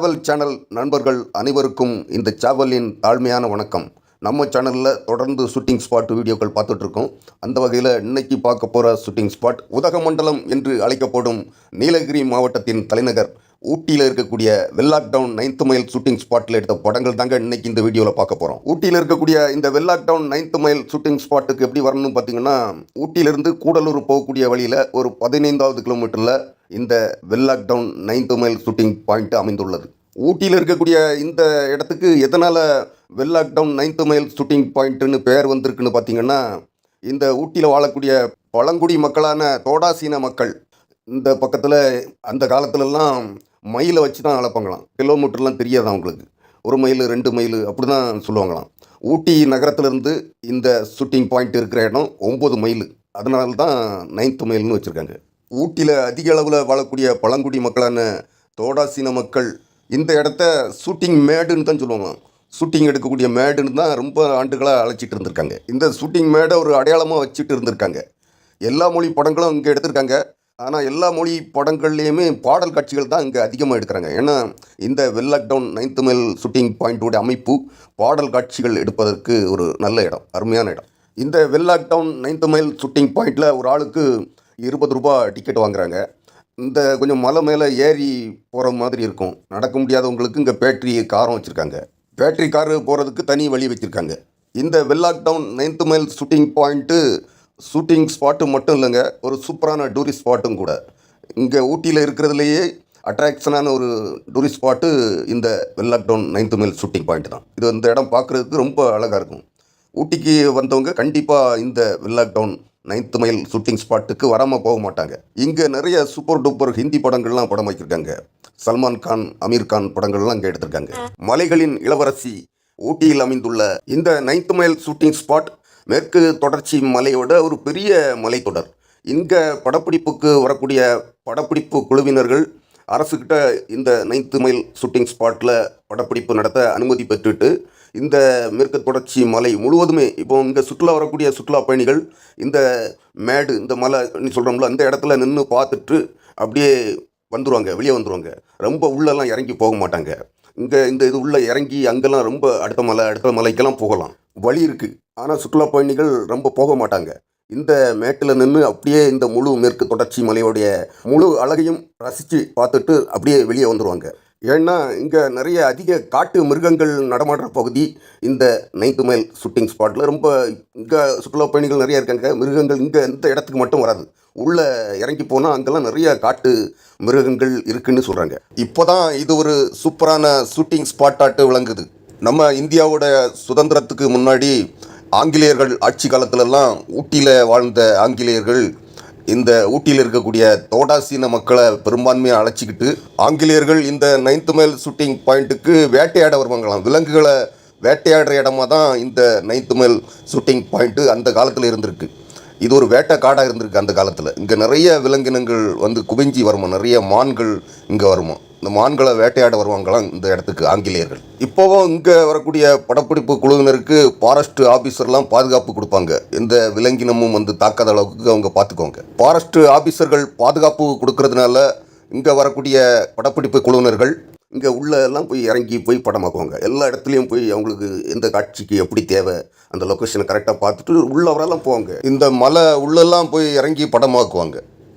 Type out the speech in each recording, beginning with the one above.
சேவல் சேனல் நண்பர்கள் அனைவருக்கும் இந்த சேவலின் தாழ்மையான வணக்கம். நம்ம சேனலில் தொடர்ந்து ஷூட்டிங் ஸ்பாட் வீடியோக்கள் பார்த்துட்ருக்கோம். அந்த வகையில் இன்னைக்கு பார்க்க போகிற ஷூட்டிங் ஸ்பாட் உதகமண்டலம் என்று அழைக்கப்படும் நீலகிரி மாவட்டத்தின் தலைநகர் ஊட்டியில் இருக்கக்கூடிய Wenlock down ninth mile shooting ஸ்பாட்டில் எடுத்த படங்கள் தாங்க இன்னைக்கு இந்த வீடியோவில் பார்க்க போகிறோம் ஊட்டியில் இருக்கக்கூடிய இந்த Wenlock down ninth mile shooting ஸ்பாட்டுக்கு எப்படி வரணும்னு பார்த்தீங்கன்னா ஊட்டியிலிருந்து கூடலூர் போகக்கூடிய வழியில் ஒரு பதினைந்தாவது கிலோமீட்டரில் இந்த Wenlock down ninth mile shooting point அமைந்துள்ளது. ஊட்டியில் இருக்கக்கூடிய இந்த இடத்துக்கு எதனால் Wenlock down ninth mile shooting பாயிண்ட்டுன்னு பெயர் வந்திருக்குன்னு பார்த்தீங்கன்னா இந்த ஊட்டியில் வாழக்கூடிய பழங்குடி மக்களான தோடாசீன மக்கள் இந்த பக்கத்தில் அந்த காலத்துலலாம் மயிலை வச்சு தான் அளப்பாங்களாம். கிலோமீட்டர்லாம் தெரியாது அவங்களுக்கு. ஒரு மைல் ரெண்டு மைல் அப்படி தான் சொல்லுவாங்களாம். ஊட்டி நகரத்துலேருந்து இந்த ஷூட்டிங் பாயிண்ட் இருக்கிற இடம் ஒம்பது மைல் அதனால தான் நைன்த்து மைல்னு வச்சுருக்காங்க. ஊட்டியில் அதிக அளவில் வாழக்கூடிய பழங்குடி மக்களான தோடாசீன மக்கள் இந்த இடத்த ஷூட்டிங் மேடுன்னு தான் சொல்லுவாங்க ஷூட்டிங் எடுக்கக்கூடிய மேடுன்னு தான் ரொம்ப ஆண்டுகளாக அழைச்சிட்டு இருந்திருக்காங்க. இந்த ஷூட்டிங் மேடை ஒரு அடையாளமாக வச்சுட்டு இருந்திருக்காங்க. எல்லா மொழி படங்களும் இங்கே எடுத்திருக்காங்க. ஆனால் எல்லா மொழி படங்கள்லேயுமே பாடல் காட்சிகள் தான் இங்கே அதிகமாக எடுக்கிறாங்க. ஏன்னா இந்த Wenlock down ninth mile shooting பாயிண்ட்டோட அமைப்பு பாடல் காட்சிகள் எடுப்பதற்கு ஒரு நல்ல இடம் அருமையான இடம். இந்த Wenlock down ninth mile shooting பாயிண்டில் ஒரு ஆளுக்கு இருபது ரூபா டிக்கெட் வாங்குறாங்க. இந்த கொஞ்சம் மலை மேலே ஏறி போகிற மாதிரி இருக்கும். நடக்க முடியாதவங்களுக்கு இங்கே பேட்டரி காரும் வச்சுருக்காங்க. பேட்டரி காரு போகிறதுக்கு தனி வழி வச்சுருக்காங்க. இந்த Wenlock down ninth mile shooting point shooting spot மட்டும் இல்லைங்க ஒரு சூப்பரான டூரிஸ்ட் ஸ்பாட்டும் கூட. இங்கே ஊட்டியில் இருக்கிறதுலையே அட்ராக்ஷனான ஒரு டூரிஸ்ட் ஸ்பாட்டு இந்த Wenlock down ninth mile shooting point தான். இது இந்த இடம் பார்க்குறதுக்கு ரொம்ப அழகாக இருக்கும். ஊட்டிக்கு வந்தவங்க கண்டிப்பாக இந்த Wenlock down ninth mile shooting ஸ்பாட்டுக்கு வராமல் போக மாட்டாங்க. இங்கே நிறைய சூப்பர் டூப்பர் ஹிந்தி படங்கள்லாம் படம் வைக்கிருக்காங்க சல்மான் கான் அமீர் கான் படங்கள்லாம் இங்கே எடுத்திருக்காங்க. மலைகளின் இளவரசி ஊட்டியில் அமைந்துள்ள இந்த நைன்த்து மைல் ஷூட்டிங் ஸ்பாட் மேற்கு தொடர்ச்சி மலையோட ஒரு பெரிய மலைத்தொடர். இங்கே படப்பிடிப்புக்கு வரக்கூடிய படப்பிடிப்பு குழுவினர்கள் அரசுக்கிட்ட இந்த நைன்த்து மைல் ஷூட்டிங் ஸ்பாட்டில் படப்பிடிப்பு நடத்த அனுமதி பெற்றுட்டு இந்த மேற்கு தொடர்ச்சி மலை முழுவதுமே இப்போ இங்கே சுற்றுலா வரக்கூடிய சுற்றுலா பயணிகள் இந்த மேடு இந்த மலை சொல்கிறோம்ல அந்த இடத்துல நின்று பார்த்துட்டு அப்படியே வந்துருவாங்க வெளியே வந்துருவாங்க. ரொம்ப உள்ளெல்லாம் இறங்கி போக மாட்டாங்க. இங்கே இந்த இது உள்ளே இறங்கி அங்கெல்லாம் ரொம்ப அடுத்த மலை அடுத்த மலைக்கெல்லாம் போகலாம். வழி இருக்குது ஆனால் சுற்றுலா பயணிகள் ரொம்ப போக மாட்டாங்க. இந்த மேட்டில் நின்று அப்படியே இந்த முழு மேற்கு தொடர்ச்சி மலையோடைய முழு அழகையும் ரசித்து பார்த்துட்டு அப்படியே வெளியே வந்துடுவாங்க ஏன்னா இங்கே நிறைய அதிக காட்டு மிருகங்கள் நடமாடுற பகுதி இந்த நைன்த்து மைல் ஷூட்டிங் ஸ்பாட்டில் ரொம்ப இங்கே சுற்றுலா பயணிகள் நிறைய இருக்காங்க. மிருகங்கள் இங்கே இந்த இடத்துக்கு மட்டும் வராது. உள்ளே இறங்கி போனால் அங்கெல்லாம் நிறைய காட்டு மிருகங்கள் இருக்குன்னு சொல்கிறாங்க இப்போ தான் இது ஒரு சூப்பரான ஷூட்டிங் ஸ்பாட்டாட்டு விளங்குது. நம்ம இந்தியாவோட சுதந்திரத்துக்கு முன்னாடி ஆங்கிலேயர்கள் ஆட்சி காலத்திலெல்லாம் ஊட்டியில் வாழ்ந்த ஆங்கிலேயர்கள் இந்த ஊட்டியில் இருக்கக்கூடிய தோடாசீன மக்களை பெரும்பான்மையாக அழைச்சிக்கிட்டு ஆங்கிலேயர்கள் இந்த நைன்த் மைல் ஷூட்டிங் பாயிண்ட்டுக்கு வேட்டையாட வருவாங்களாம். விலங்குகளை வேட்டையாடுற இடமா தான் இந்த நைன்த் மைல் ஷூட்டிங் பாயிண்ட்டு அந்த காலத்தில் இருந்திருக்கு. இது ஒரு வேட்டை காடாக இருந்திருக்கு அந்த காலத்தில். இங்கே நிறைய விலங்கினங்கள் வந்து குவிஞ்சி வருமா நிறைய மான்கள் இங்கே வருமா இந்த மான்களை வேட்டையாட வருவாங்களாம் இந்த இடத்துக்கு ஆங்கிலேயர்கள். இப்போவும் இங்கே வரக்கூடிய படப்பிடிப்பு குழுவினருக்கு ஃபாரஸ்ட் ஆஃபீஸர்லாம் பாதுகாப்பு கொடுப்பாங்க. எந்த விலங்கினமும் வந்து தாக்காத அளவுக்கு அவங்க பார்த்துக்கோங்க ஃபாரஸ்ட் ஆஃபீஸர்கள் பாதுகாப்பு கொடுக்கறதுனால இங்கே வரக்கூடிய படப்பிடிப்பு குழுவினர்கள் இங்கே உள்ள எல்லாம் போய் இறங்கி போய் படமாக்குவாங்க. எல்லா இடத்துலையும் போய் அவங்களுக்கு எந்த காட்சிக்கு எப்படி தேவை அந்த லொக்கேஷனை கரெக்டாக பார்த்துட்டு உள்ளவரெல்லாம் போவாங்க. இந்த மலை உள்ளெல்லாம் போய் இறங்கி படமாக்குவாங்க.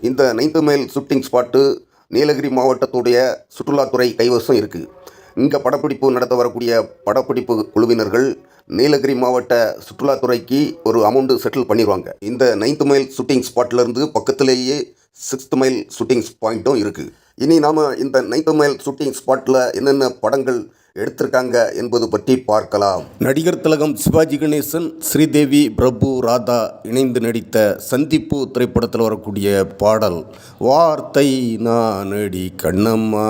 இந்த ninth mile shooting spot Nilgiri மாவட்டத்துடைய சுற்றுலாத்துறை கைவசம் இருக்குது இங்கே படப்பிடிப்பு நடத்த வரக்கூடிய படப்பிடிப்பு குழுவினர்கள் நீலகிரி மாவட்ட சுற்றுலாத்துறைக்கு ஒரு அமௌண்ட்டு செட்டில் பண்ணிடுவாங்க இந்த நைன்த் மைல் ஷூட்டிங் ஸ்பாட்லேருந்து பக்கத்திலேயே சிக்ஸ்த் மைல் ஷூட்டிங் பாயிண்ட்டும் இருக்குது இனி நாம் இந்த நைன்த் மைல் ஷூட்டிங் ஸ்பாட்டில் என்னென்ன படங்கள் எடுத்திருக்காங்க என்பது பற்றி பார்க்கலாம். நடிகர் திலகம் சிவாஜி கணேசன் ஸ்ரீதேவி பிரபு ராதா இணைந்து நடித்த சந்திப்பு திரைப்படத்தில் வரக்கூடிய பாடல் வார்த்தை வார்த்தை நானடி கண்ணம்மா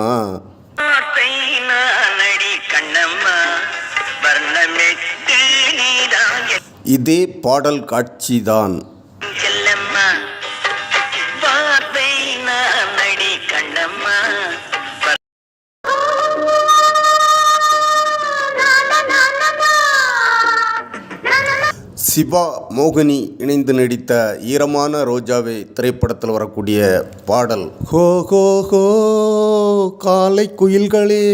இதே பாடல் காட்சிதான். சிவா மோகினி இணைந்து நடித்த ஈரமான ரோஜாவே திரைப்படத்தில் வரக்கூடிய பாடல். ஹோ ஹோ ஹோ காலை குயில்களே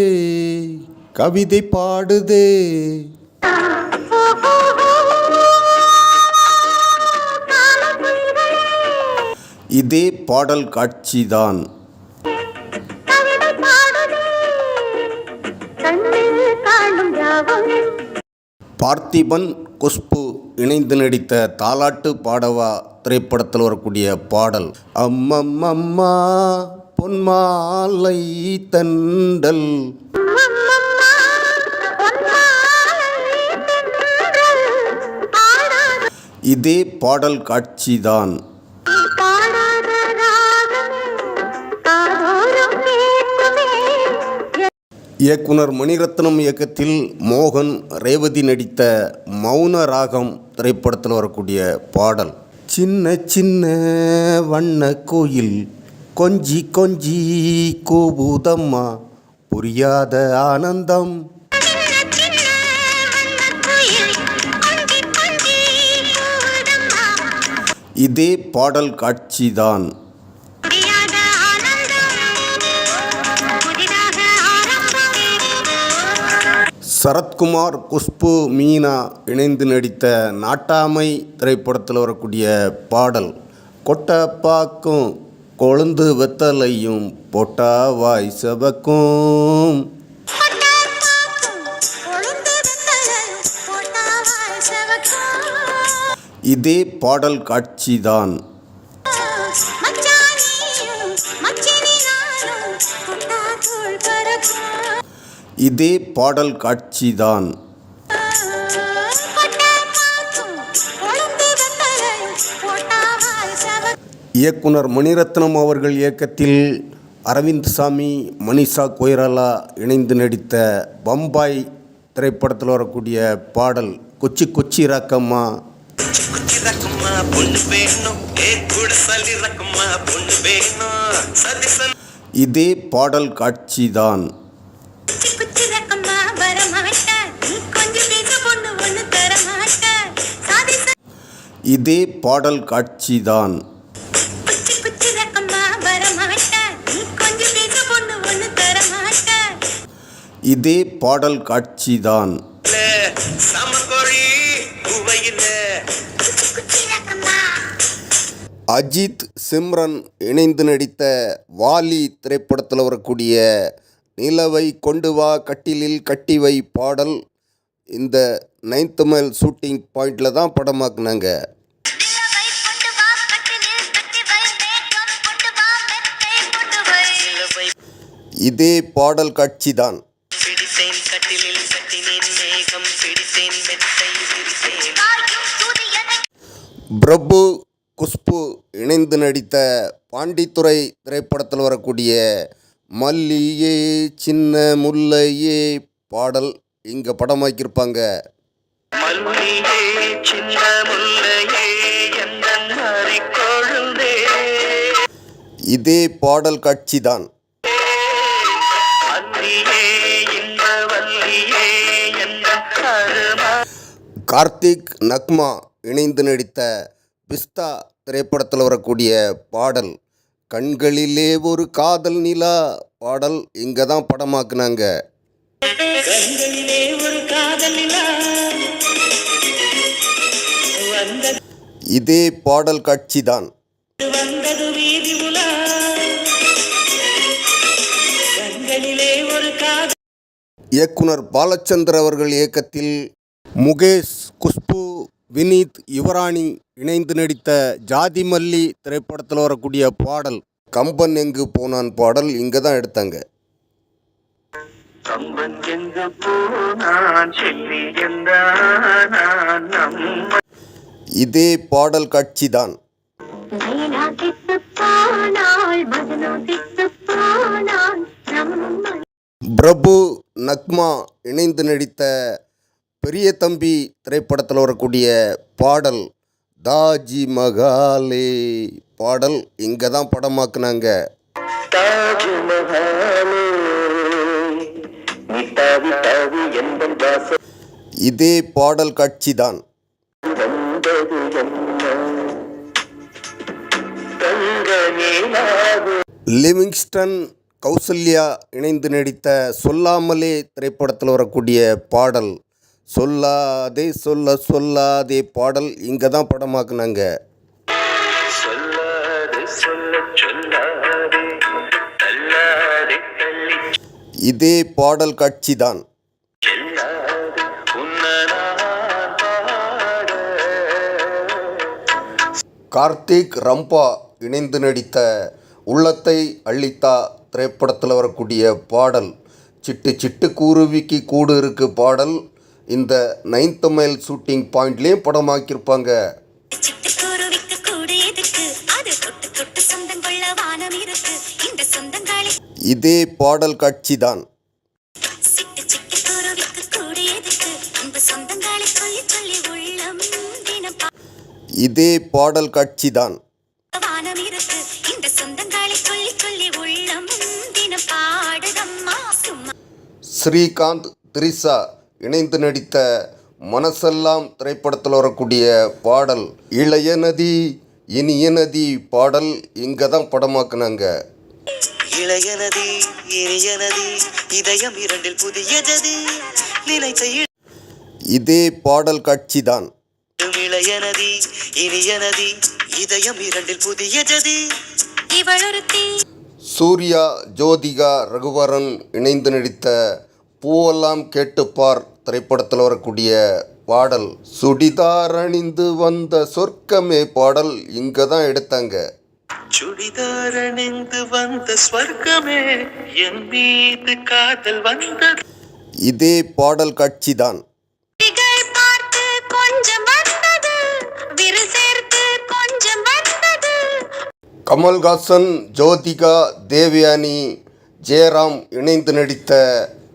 கவிதை பாடுதே. இதே பாடல் காட்சிதான். பார்த்திபன் குஷ்பு இணைந்து நடித்த தாலாட்டு பாடவா திரைப்படத்தில் வரக்கூடிய பாடல் அம்மம்மம்மா பொன்மாலை தண்டல் இதே பாடல் காட்சிதான். இயக்குனர் மணிரத்னம் இயக்கத்தில் மோகன் ரேவதி நடித்த மௌன ராகம் திரைப்படத்தில் வரக்கூடிய பாடல். சின்ன சின்ன வண்ண கோயில் கொஞ்சி கொஞ்சி கூபூதம்மா புரியாத ஆனந்தம். இதே பாடல் காட்சிதான். சரத்குமார் குஷ்பு மீனா இணைந்து நடித்த நாட்டாமை திரைப்படத்தில் வரக்கூடிய பாடல் கொட்டப்பாக்கும் கொழுந்து வெத்தலையும் பொட்டாவாய் செவக்கும் இதே பாடல் காட்சிதான் இதே பாடல் காட்சிதான். இயக்குனர் மணிரத்னம் அவர்கள் இயக்கத்தில் அரவிந்த் சாமி மனிஷா கொய்ராலா இணைந்து நடித்த பம்பாய் திரைப்படத்தில் வரக்கூடிய பாடல் கொச்சி கொச்சி ராக்கம்மா இதே பாடல் காட்சிதான். இதே பாடல் காட்சிதான். இதே பாடல் காட்சிதான். அஜித் சிம்ரன் இணைந்து நடித்த வாலி திரைப்படத்தில் வரக்கூடிய நிலவை கொண்டு வா கட்டிலில் கட்டி வை பாடல் இந்த நைன்த் மைல் ஷூட்டிங் பாயிண்டில் தான் படமாக்குனாங்க. பிடித்தேன் மெத்தை பிடித்தேன் பிரபு குஷ்பு இணைந்து நடித்த பாண்டித்துறை திரைப்படத்தில் வரக்கூடிய மல்லியே சின்ன முல்லையே பாடல் இங்கே படமாக்கியிருப்பாங்க இதே பாடல் காட்சி தான் கார்த்திக் நக்மா இணைந்து நடித்த பிஸ்தா திரைப்படத்தில் வரக்கூடிய பாடல் கண்களிலே ஒரு காதல் நிலா பாடல் இங்கே தான் படமாக்குனாங்க. இதே பாடல் காட்சி தான். இயக்குனர் பாலச்சந்தர் அவர்கள் இயக்கத்தில் முகேஷ் குஷ்பு வினீத் யுவராணி இணைந்து நடித்த ஜாதி மல்லி திரைப்படத்தில் வரக்கூடிய பாடல் கம்பன் எங்கு போனான் பாடல் இங்கே தான் எடுத்தாங்க. இதே பாடல் காட்சி தான் பிரபு நக்மா இணைந்து நடித்த பெரிய தம்பி திரைப்படத்தில் வரக்கூடிய பாடல் தாஜி மகாலே பாடல் இங்கே தான் படமாக்குனாங்க இதே பாடல் காட்சி தான் லிவிங்ஸ்டன் கௌசல்யா இணைந்து நடித்த சொல்லாமலே திரைப்படத்தில் வரக்கூடிய பாடல் சொல்லாதே சொல்ல சொல்லாதே பாடல் இங்கே தான் படமாக்குனாங்க இதே பாடல் காட்சி தான் கார்த்திக் ரம்பா இணைந்து நடித்த உள்ளத்தை அள்ளித்தா திரைப்படத்தில் வரக்கூடிய பாடல். சிட்டு சிட்டு குருவிக்கு கூடு இருக்கு பாடல். இந்த நைன்த் மைல் ஷூட்டிங் பாயிண்ட்லேயும் படமாக்கியிருப்பாங்க. இதே பாடல் காட்சி தான் சிட்டு இதே பாடல் காட்சி தான் ஸ்ரீகாந்த் திரிசா இணைந்து நடித்த மனசெல்லாம் திரைப்படத்தில் வரக்கூடிய பாடல் இளைய நதி இனிய நதி பாடல் இங்கே தான் படமாக்குனாங்க. இளைய நதி இனிய நதி இதயம் இரண்டில் புதிய ஜதி நினைத்த இதே பாடல் காட்சி தான் இளைய நதி இனிய நதி இதயம் இரண்டில் புதிய ஜதி இவளொருத்தி. சூர்யா ஜோதிகா ரகுவரன் இணைந்து நடித்த பூவெல்லாம் கேட்டுப்பார் திரைப்படத்தில் வரக்கூடிய பாடல் சுடிதார் அணிந்து வந்த சொர்க்கமே பாடல் இங்கே தான் எடுத்தாங்க. சுடிதார் அணிந்து வந்த ஸ்வர்க்கமே என் மீது காதல் வந்தது. இதே பாடல் காட்சி தான். விழிகள் பார்த்து கொஞ்சம் வந்தது விரு சேர்த்து கொஞ்சம் வந்தது. கமல்ஹாசன் ஜோதிகா தேவயானி ஜெயராம் இணைந்து நடித்த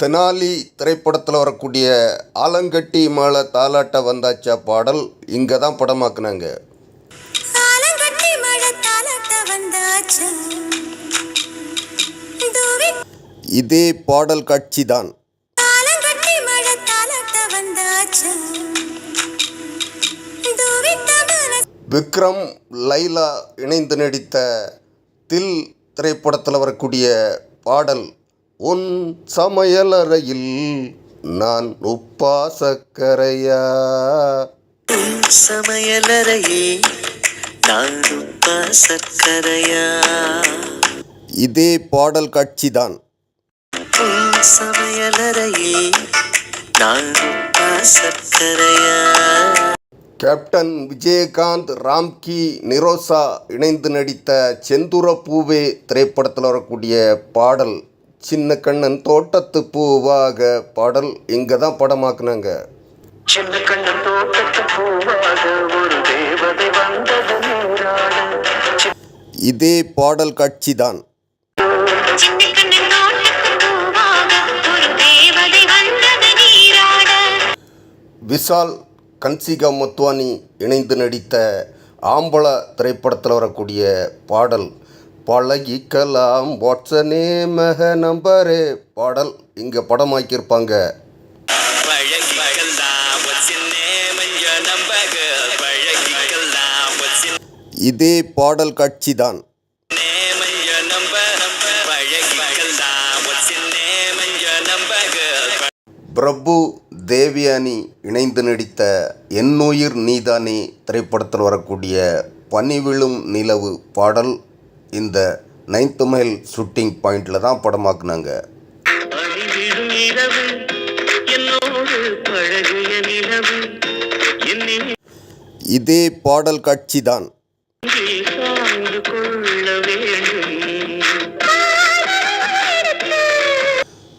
தெனாலி திரைப்படத்தில் வரக்கூடிய ஆலங்கட்டி மேலே தாலாட்ட வந்தாச்சா பாடல் இங்கே தான் படமாக்குனாங்க இதே பாடல் காட்சி தான் விக்ரம் லைலா இணைந்து நடித்த தில் திரைப்படத்தில் வரக்கூடிய பாடல் உன் சமையலறையில் நான் உப்பா சக்கரையா உன் சமையலறையே நான் உப்பா சர்க்கரையா இதே பாடல் காட்சி தான் சமையலறையே நான் உப்பா சர்க்கரையா கேப்டன் விஜயகாந்த் ராம்கி நிரோசா இணைந்து நடித்த செந்துர பூவே திரைப்படத்தில் வரக்கூடிய பாடல். சின்ன கண்ணன் தோட்டத்து பூவாக பாடல் இங்கே தான் படமாக்குனாங்க. சின்ன கண்ணன் தோட்டத்து பூவாக ஒரு தேவதை வந்தது இதே பாடல் காட்சி தான் விஷால் கன்சிகா மத்வானி இணைந்து நடித்த ஆம்பள திரைப்படத்தில் வரக்கூடிய பாடல் பழகிக்கலாம். வாட்ஸனே மக நம்பரே பாடல் இங்கே படமாக்கியிருப்பாங்க. இதே பாடல் காட்சி தான் பிரபு தேவியானி இணைந்து நடித்த என்னுயிர் நீதானே திரைப்படத்தில் வரக்கூடிய பனிவிழும் நிலவு பாடல் இந்த நைன்த் மைல் ஷூட்டிங் பாயிண்டில் தான் படமாக்குனாங்க. இதே பாடல் காட்சி தான்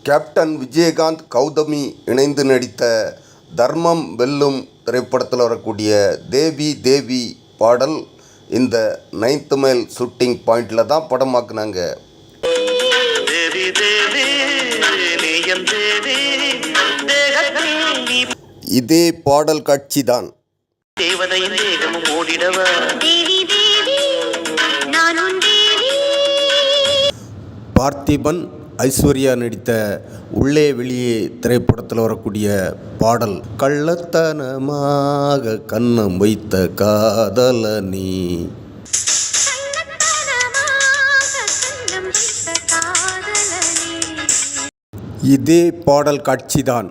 கேப்டன் விஜயகாந்த் கௌதமி இணைந்து நடித்த தர்மம் வெல்லும் திரைப்படத்தில் வரக்கூடிய தேவி தேவி பாடல் இந்த நைன்த் மைல் ஷூட்டிங் பாயிண்டில் தான் படமாக்குனாங்க தேவி தேவி நீயம் தேவி தேகத்தில் நீ இதே பாடல் காட்சி தான். தேவதையின் தேகமும் ஓடிடவா? தேவி தேவி நான் உன் தேவி. பார்த்திபன் ஐஸ்வர்யா நடித்த உள்ளே வெளியே திரைப்படத்தில் வரக்கூடிய பாடல் கள்ளத்தனமாக கண்ணம் வைத்த காதலனி இதே பாடல் காட்சிதான்.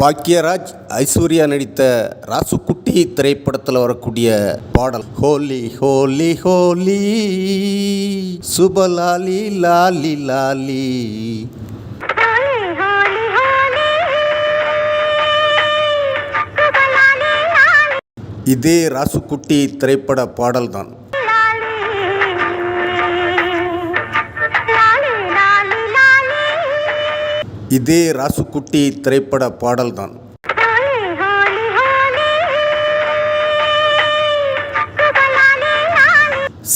பாக்யராஜ் ஐஸ்வர்யா நடித்த ராசுக்குட்டி திரைப்படத்தில் வரக்கூடிய பாடல் ஹோலி ஹோலி ஹோலி சுபலாலி லாலி லாலி. இதே ராசுக்குட்டி திரைப்பட பாடல்தான். இதே ராசுக்குட்டி திரைப்பட பாடல்தான்.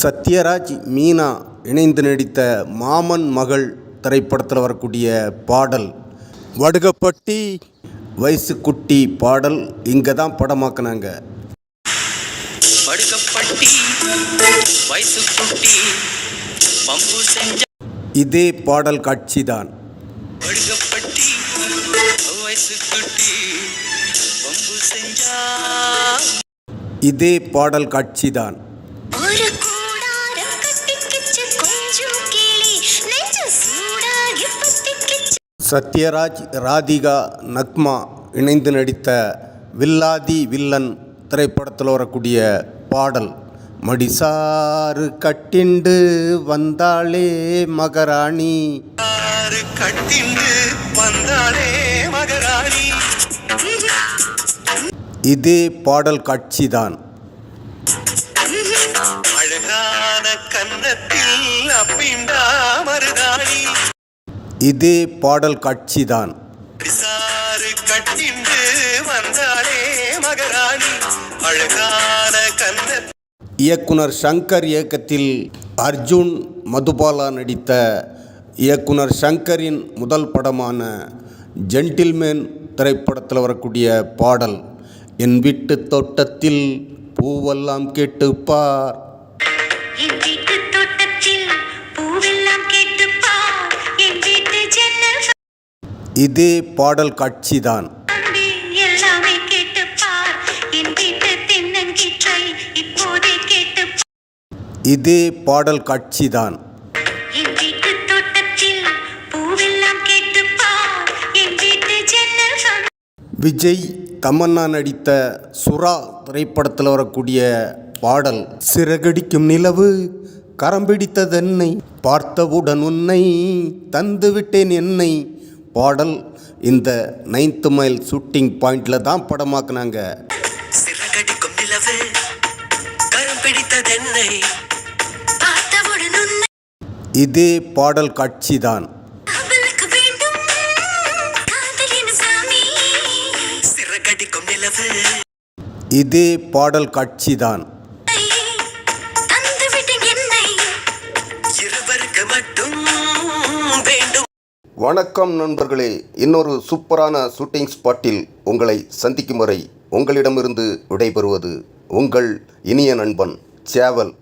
சத்யராஜ் மீனா இணைந்து நடித்த மாமன் மகள் திரைப்படத்தில் வரக்கூடிய பாடல். வடுகப்பட்டி வயசு குட்டி பாடல் இங்கே தான் படமாக்குனாங்க இதே பாடல் காட்சிதான். படுக்கப்பட்டி வயசு குட்டி பம்பு செஞ்சா. இதே பாடல் காட்சிதான். சத்யராஜ் ராதிகா நக்மா இணைந்து நடித்த வில்லாதி வில்லன் திரைப்படத்தில் வரக்கூடிய பாடல் மடிசாறு கட்டிண்டு வந்தாளே மகராணி ஆறு கட்டிண்டு வந்தாளே மகராணி. இதே பாடல் காட்சிதான். அழகான கன்னத்தில் அப்பிண்டா மருதாணி. இதே பாடல் காட்சிதான். சாறு வந்தாளே மகராணி. அழகான கன்னத்தில் இயக்குனர் சங்கர் இயக்கத்தில் அர்ஜுன் மதுபாலா நடித்த இயக்குனர் சங்கரின் முதல் படமான ஜென்டில்மேன் திரைப்படத்தில் வரக்கூடிய பாடல் என் வீட்டு தோட்டத்தில் பூவெல்லாம் வீட்டு ஜன்னல் இதே பாடல் இப்போதே கேட்டுப்பார் இதே பாடல் காட்சிதான். என் விஜய் தமன்னா நடித்த சுறா திரைப்படத்தில் வரக்கூடிய பாடல் சிறகடிக்கும் நிலவு கரம் பிடித்ததென்னை பார்த்தவுடன் உன்னை தந்து விட்டேன் என்னை பாடல் இந்த நைன்த் மைல் ஷூட்டிங் பாயிண்டில் தான் படமாக்குனாங்க. சிறகடிக்கும் நிலவு கரம் பிடித்ததென்னை பார்த்தவுடன் உன்னை இதே பாடல் காட்சிதான். அவளுக்கு இதே பாடல் காட்சிதான். தான் வணக்கம் நண்பர்களே இன்னொரு சூப்பரான ஷூட்டிங் ஸ்பாட்டில் உங்களை சந்திக்கும் வரை உங்களிடமிருந்து விடைபெறுவது உங்கள் இனிய நண்பன் சேவல்.